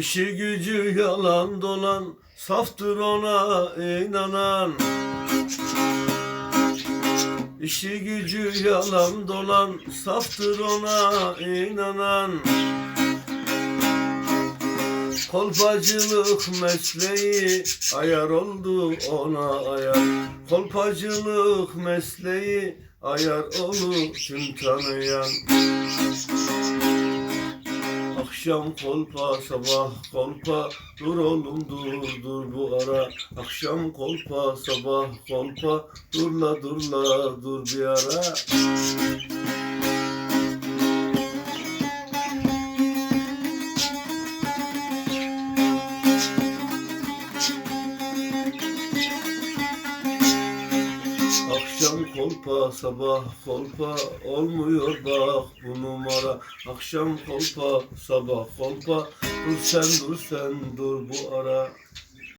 İşi gücü yalan dolan Saftır ona inanan. İşi gücü yalan dolan Saftır ona inanan. Kolpacılık mesleği ayar oldu ona ayar. Kolpacılık mesleği ayar oldu tüm tanıyan Akşam kolpa sabah kolpa dur oğlum dur dur bu ara. Akşam kolpa sabah kolpa dur la dur la dur bir ara Akşam kolpa sabah kolpa olmuyor. Bak bu numara. Akşam kolpa sabah kolpa. Dur sen dur sen dur bu ara